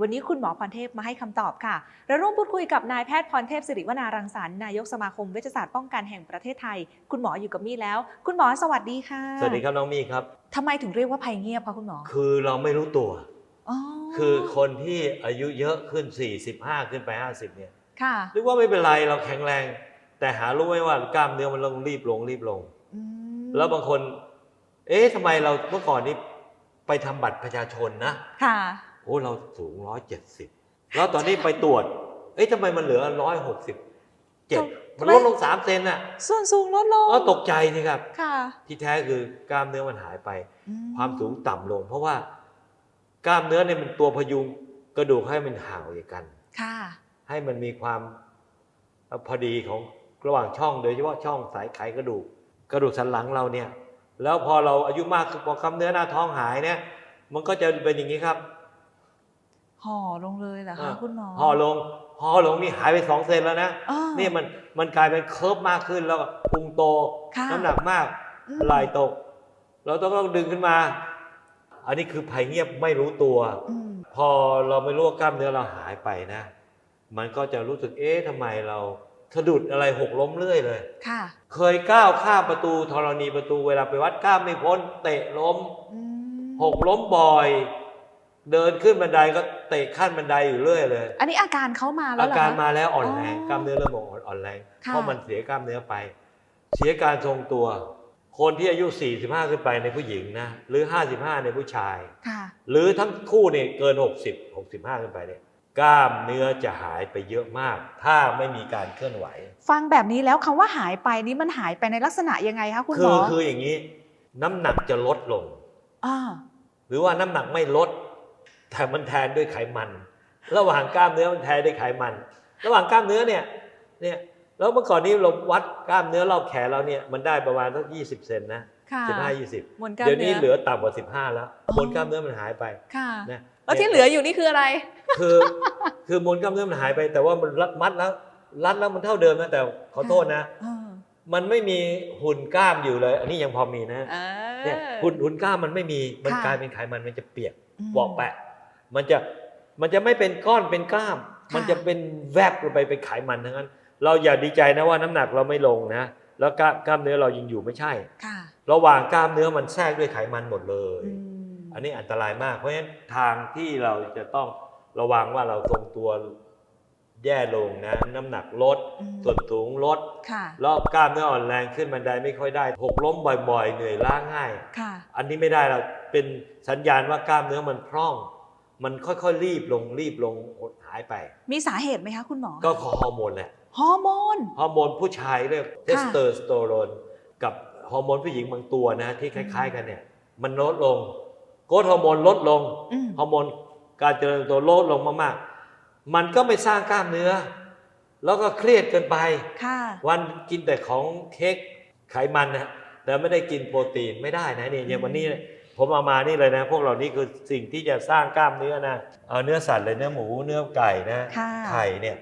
วันนี้คุณหมอพรเทพมาให้คำตอบค่ะ เราร่วมพูดคุยกับนายแพทย์พรเทพสิริวนารังสรรค์นายกสมาคมเวชศาสตร์ป้องกันแห่งประเทศไทย คุณหมออยู่กับมี่แล้ว คุณหมอสวัสดีค่ะ สวัสดีครับน้องมี่ครับทำไมถึงเรียกว่าภัยเงียบคะคุณหมอ คือเราไม่รู้ตัวอ๋อคือคนที่อายุเยอะขึ้น 45 ขึ้นไป 50 เนี่ยค่ะนึกว่าไม่เป็นไรเราแข็งแรง แต่หารู้ไหมว่ากล้ามเนื้อมันลงรีบลงรีบลงอืมแล้วบางคน เอ๊ะทำไมเราเมื่อก่อนนี้ไปทำบัตรประชาชนนะ ค่ะ โอ้เราสูง170แล้วตอนนี้ไปตรวจ เอ๊ะทำไมมันเหลือ167มันลดลง3เซนน่ะ ส่วนสูงลดลงก็ตกใจนี่ครับ ค่ะ ที่แท้คือกล้ามเนื้อมันหายไปอืความสูงต่ำลง เพราะว่ากล้ามเนื้อเนี่ยมันตัวพยุงกระดูกให้มันห่างออกกัน ค่ะ ให้มันมีความพอดีของระหว่างช่องโดยเฉพาะช่องสายไขกระดูก กระดูกสันหลังเราเนี่ย แล้วพอเราอายุมากขึ้นพอกล้ามเนื้อหน้าท้องหายเนี่ย มันก็จะเป็นอย่างนี้ครับ ห่อลงเลยเหรอคะคุณหมอห่อลงห่อลงนี่หายไปสองเซนแล้วนะอ้อนี่มันมันกลายเป็นเคิร์ฟมากขึ้นแล้วก็พุงโตค่ะน้ำหนักมากอืมไหลตก เราต้องต้องดึงขึ้นมา อันนี้คือภัยเงียบไม่รู้ตัวอืมพอเราไม่รู้ว่ากล้ามเนื้อเราหายไปนะ มันก็จะรู้สึกเอ๊ะทำไมเราสะดุดอะไรหกล้มเรื่อยเลย ค่ะ เคยก้าวข้ามประตูธรณีประตูเวลาไปวัดก้ามไม่พ้น เตะล้มอืมหกล้มบ่อย เดินขึ้นบันไดก็เตะขั้นบันไดอยู่เรื่อยเลย อันนี้อาการเขามาแล้วอาเหรอการคะ มาแล้วอ่อนแรงอ๋อกล้ามเนื้อเริ่มอ่อนอ่อนแรง ค่ะ เพราะมันเสียกล้ามเนื้อไป เสียการทรงตัว คนที่อายุ 45 ขึ้นไปในผู้หญิงนะ หรือ 55 ในผู้ชาย ค่ะ หรือทั้งคู่เนี่ยเกิน 60 65 ขึ้นไปเนี่ยกล้ามเนื้อจะหายไปเยอะมาก ถ้าไม่มีการเคลื่อนไหว ฟังแบบนี้แล้วคำว่าหายไปนี่มันหายไปในลักษณะยังไงคะคุณหคืมออคืออย่างนี้ น้ำหนักจะลดลง อ่าหรือว่าน้ำหนักไม่ลด แต่มันแทนด้วยไขมัน ระหว่างกล้ามเนื้อมันแทนด้วยไขมัน ระหว่างกล้ามเนื้อเนี่ยเนี่ยแล้วเมื่อก่อนนี้เราวัดกล้ามเนื้อรอบแขนเราเนี่ยมันได้ประมาณสักยี่สิบเซนนะค่ะสิบห้ายี่สิบมวลกล้ามเดี๋ยวนี้เนื้อเหลือต่ำกว่าสิบห้าแล้วอ๋อมวลกล้ามเนื้อมันหายไปค่ะนะแล้วที่เหลืออยู่นี่คืออะไร คือคือมวลกล้ามเนื้อมันหายไป แต่ว่ามันรัดมัดแล้วรัดแล้วมันเท่าเดิมนะแต่ขอโทษนะอ่ามันไม่มีหุ่นกล้ามอยู่เลย อันนี้ยังพอมีนะอ่าเนี่ยหุ่นหุ่นกล้ามมันไม่มีมันค่ะกลายเป็นไขมันมันจะเปียกมบอกแปะ มันจะมันจะไม่เป็นก้อนเป็นกล้ามค่ะมันจะเป็นแวบลงไปเป็นไขมันทั้งนั้น เราอย่าดีใจนะว่าน้ำหนักเราไม่ลงนะ แล้วกล้ามกล้ามเนื้อเรายังอยู่ไม่ใช่ค่ะระหว่างกล้ามเนื้อมันแทรกด้วยไขมันหมดเลยอืมอันนี้อันตรายมาก เพราะฉะนั้นทางที่เราจะต้องระวังว่าเราทรงตัวแย่ลงนะ น้ำหนักลดอืมส่วนสูงลดค่ะแล้วกล้ามเนื้ออ่อนแรงขึ้นบันไดไม่ค่อยได้ หกล้มบ่อยๆ เหนื่อยล้าง่ายค่ะอันนี้ไม่ได้เราเป็นสัญญาณว่ากล้ามเนื้อมันพร่อง มันค่อยๆรีบลงรีบลงหดหายไป มีสาเหตุไหมคะคุณหมอ ก็ฮอร์โมนแหละฮอร์โมน ฮอร์โมนผู้ชายเรียกเทสโทสเตอโรนกับฮอร์โมนผู้หญิงบางตัวนะที่คล้าย ๆ กันเนี่ย มันลดลงโกรทฮอร์โมนลดลงอืม ฮอร์โมนการเจริญเติบโตลดลงมากๆ มันก็ไม่สร้างกล้ามเนื้อ แล้วก็เครียดเกินไป ค่ะ วันกินแต่ของเค้กไขมันนะแต่ไม่ได้กินโปรตีนไม่ได้นะนี่อย่างวันนี้ ผมเอามานี่เลยนะ พวกเหล่านี้คือสิ่งที่จะสร้างกล้ามเนื้อนะเอาเนื้อสัตว์เลยเนื้อหมูเนื้อไก่นะค่ะไข่เนี่ย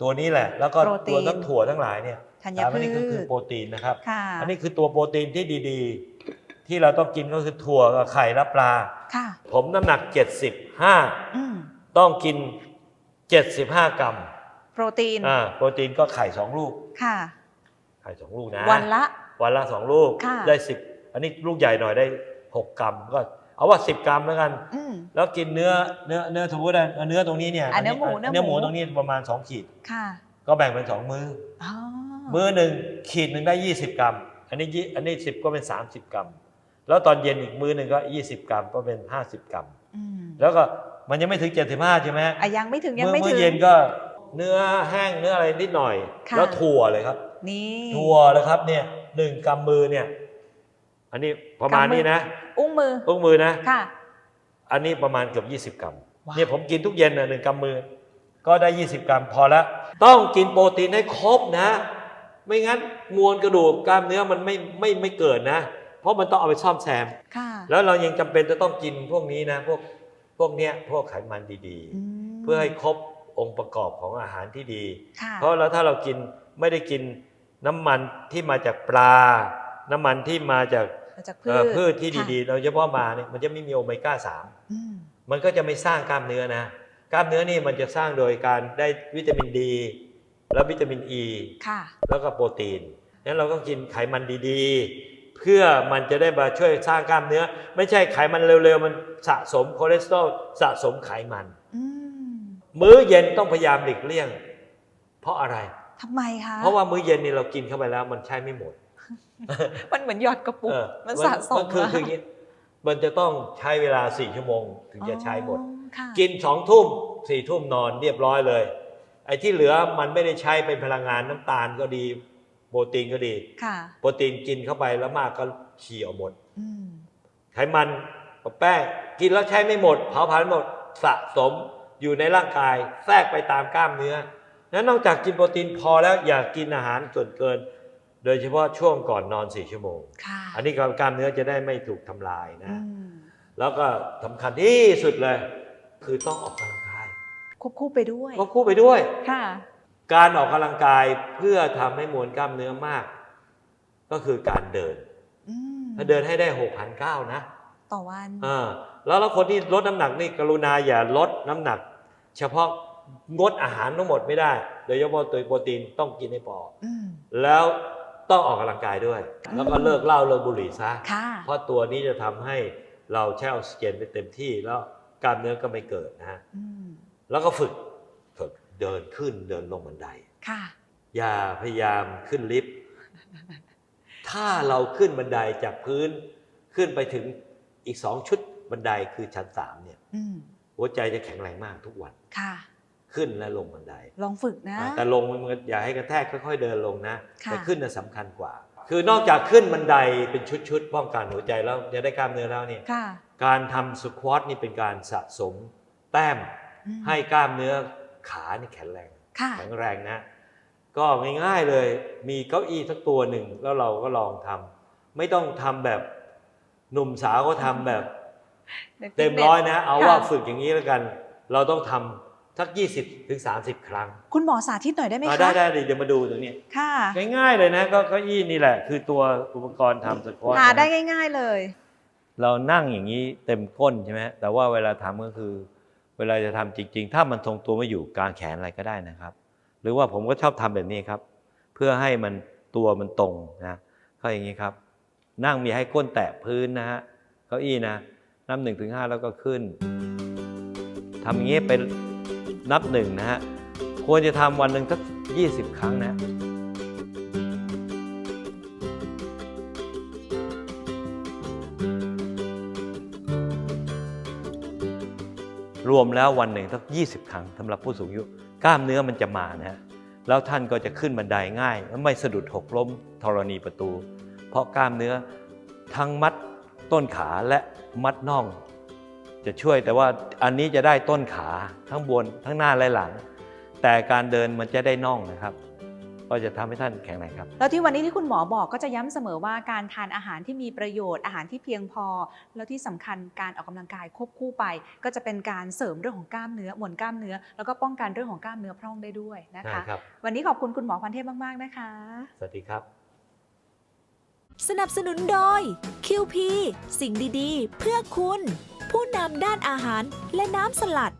ตัวนี้แหละ แล้วก็โปรตีนตัวทั้งถั่วทั้งหลายเนี่ยธัญถามว่านี่พืคือคือชโปรตีนนะครับ ค่ะอันนี้คือตัวโปรตีนที่ดีๆ ที่เราต้องกินก็คือถั่วกับไข่และปลา ค่ะ ผมน้ำหนัก 75 อืมต้องกิน 75 กรัมโปรตีนอ่าโปรตีนก็ไข่สองลูก ค่ะ ไข่สองลูกนะ วันละ วันละสองลูกค่ะ ได้สิบอันนี้ลูกใหญ่หน่อยได้ หกกรัมก็เอาว่าสิบกรัมแล้วกัน อืม แล้วกินเนื้อเนื้อเนื้อสมมติว่าเนื้อตรงนี้เนี่ยอะเนื้อหมูเนื้อหมู เนื้อหมูตรงนี้ประมาณสองขีด ค่ะก็แบ่งเป็นสองมืออ๋อมือหนึ่งขีดหนึ่งได้ยี่สิบกรัม อันนี้ยี่อันนี้สิบก็เป็นสามสิบกรัม แล้วตอนเย็นอีกมือหนึ่งก็ยี่สิบกรัมก็เป็นห้าสิบกรัมอืมแล้วก็มันยังไม่ถึงเจ็ดสิบห้าใช่ไหมอะยังไม่ถึงยังเมื่อไม่เมื่ถึองเย็นก็เนื้อแห้งเนื้ออะไรนิดหน่อย ค่ะ แล้วถั่วเลยครับ นี่ ถั่วเลยครับเนี่ยหนึ่งกำมือเนี่ย อันนี้ประมาณนี้นะ อุ้งมือทุกมือนะค่ะ อันนี้ประมาณเกือบ 20 กรัมว้าวเนี่ยผมกินทุกเย็นนะหนึ่งกำมือ ก็ได้ 20 กรัมพอแล้วต้องกินโปรตีนให้ครบนะ ไม่งั้นมวลกระดูกกล้ามเนื้อมันไม่ไม่ไม่เกิดนะ เพราะมันต้องเอาไปซ่อมแซมค่ะแล้วเรายังจำเป็นจะต้องกินพวกนี้นะ พวกพวกเนี้ยพวกไขมันดีอืมๆเพื่อให้ครบองค์ประกอบของอาหารที่ดีค่ะเพราะแล้วถ้าเรากินไม่ได้กินน้ำมันที่มาจากปลา น้ำมันที่มาจาก มาจากพืเอ่อชพืชที่ค่ะดีๆ เราเฉพาะมาเนี่ยมันจะไม่มีโอเมก้าสามอืมมันก็จะไม่สร้างกล้ามเนื้อนะ กล้ามเนื้อนี่มันจะสร้างโดยการได้วิตามินดี และวิตามินอ e, ีค่ะแล้วก็โปรตีนนั้นเราก็กินไขมันดีๆ เพื่อมันจะได้มาช่วยสร้างกล้ามเนื้อ ไม่ใช่ไขมันเร็วๆ มันสะสมคอเลสเตอรอลสะสมไขมันอืมมื้อเย็นต้องพยายามหลีกเลี่ยง เพราะอะไรทำไมคะเพราะว่ามื้อเย็นนี่เรากินเข้าไปแล้ว มันใช้ไม่หมด มันเหมือนหยอดกระปุกเออมันสะสมคืออะคืออย่างนี้มันจะต้องใช้เวลาสี่ชั่วโมง ถึงจะใช้หมดอ๋อค่ะกินสองทุ่มสี่ทุ่มนอนเรียบร้อยเลย ไอ้ที่เหลือมันไม่ได้ใช้เป็นพลังงานน้ำตาลก็ดี โปรตีนก็ดีค่ะโปรตีนกินเข้าไปแล้วมากก็ฉี่ออกหมดอืมไขมันกับแป้งกินแล้วใช้ไม่หมด เผาผลาญหมดสะสมอยู่ในร่างกายแทรกไปตามกล้ามเนื้อนั้นนอกจากกินโปรตีนพอแล้วอย่ากินอาหารส่วนเกิน โดยเฉพาะช่วงก่อนนอนสี่ชั่วโมงค่ะอันนี้กล้ามเนื้อจะได้ไม่ถูกทำลายนะอืมแล้วก็สำคัญที่สุดเลย คือต้องออกกำลังกายควบคู่ไปด้วยก็คู่ไปด้วยค่ะ การออกกำลังกายเพื่อทำให้มวลกล้ามเนื้อมาก ก็คือการเดินอืมถ้าเดินให้ได้หกพันเก้านะ ต่อวันอ่าแล้วแล้วคนที่ลดน้ำหนักนี่กรุณาอย่าลดน้ำหนัก เฉพาะงดอาหารทั้งหมดไม่ได้ โดยเฉพาะตัวโปรตีนต้องกินให้พออืมแล้ว ต้องออกกำลังกายด้วย แล้วก็เลิกเหล้าเลิกบุหรี่ซะค่ะเพราะตัวนี้จะทำให้เราแช่ออกซิเจนไปเต็มที่แล้วกล้ามเนื้อก็ไม่เกิดนะฮะอืมแล้วก็ฝึกฝึกเดินขึ้นเดินลงบันไดค่ะอย่าพยายามขึ้นลิฟต์ถ้าเราขึ้นบันไดจากพื้นขึ้นไปถึงอีกสองชุดบันไดคือชั้นสามเนี่ยอืมหัวใจจะแข็งแรงมากทุกวันค่ะ ขึ้นและลงบันได ลองฝึกนะอ่าแต่ลงมันอย่าให้กระแทกค่อยๆเดินลงนะค่ะแต่ขึ้นน่ะสำคัญกว่า คือนอกจากขึ้นบันไดเป็นชุดๆป้องกันหัวใจแล้วจะได้กล้ามเนื้อแล้วเนี่ยค่ะการทำสควอตนี่เป็นการสะสม แต้มอืมให้กล้ามเนื้อขานี่แข็งแรงค่ะแข็งแรงนะ ก็ง่ายๆเลยมีเก้าอี้สักตัวหนึ่งแล้วเราก็ลองทำไม่ต้องทำแบบหนุ่มสาวก็ทำแบบในฟิตเต็มนสร้อยนะ เอาค่ะว่าฝึกอย่างนี้แล้วกัน เราต้องทำ สัก 20ถึง30 ครั้งคุณหมอสาธิตหน่อยได้ไหมอ่าคะ ได้ได้เดี๋ยวมาดูตรงนี้ ค่ะ ง่ายๆเลยนะก็เก้าอี้นี่แหละ คือตัวอุปกรณ์ทำสควอตหาได้นะง่าย ๆเลย เรานั่งอย่างนี้เต็มก้นใช่ไหมแต่ว่าเวลาทำก็คือ เวลาจะทำจริง ๆ ถ้ามันทรงตัวไม่อยู่กลางแขนอะไรก็ได้นะครับ หรือว่าผมก็ชอบทำแบบนี้ครับ เพื่อให้มันตัวมันตรงนะก็อย่างนี้ครับ นั่งมีให้ก้นแตะพื้นนะฮะเก้าอี้นะนับหนึ่งถึงห้าแล้วก็ขึ้นทำอย่างนี้เป็ นับหนึ่งนะฮะ ควรจะทำวันหนึ่งสักยี่สิบครั้งนะรวมแล้ววันหนึ่งสัก 20 ครั้งสำหรับผู้สูงอายุกล้ามเนื้อมันจะมานะฮะแล้วท่านก็จะขึ้นบันไดง่าย ไม่สะดุดหกล้มธรณีประตู เพราะกล้ามเนื้อทั้งมัดต้นขาและมัดน่อง จะช่วยแต่ว่าอันนี้จะได้ต้นขาทั้งบนทั้งหน้าและหลัง แต่การเดินมันจะได้น่องนะครับ ก็จะทำให้ท่านแข็งแรงครับ แล้วที่วันนี้ที่คุณหมอบอกก็จะย้ำเสมอว่าการทานอาหารที่มีประโยชน์อาหารที่เพียงพอ แล้วที่สำคัญการออกกำลังกายควบคู่ไป ก็จะเป็นการเสริมเรื่องของกล้ามเนื้อมวลกล้ามเนื้อ แล้วก็ป้องกันเรื่องของกล้ามเนื้อพร่องได้ด้วยนะใช่คะครับวันนี้ขอบคุณคุณหมอพันเทพมากๆนะคะ สวัสดีครับสนับสนุนโดย QP สิ่งดีๆ เพื่อคุณ ผู้นำด้านอาหารและน้ำสลัด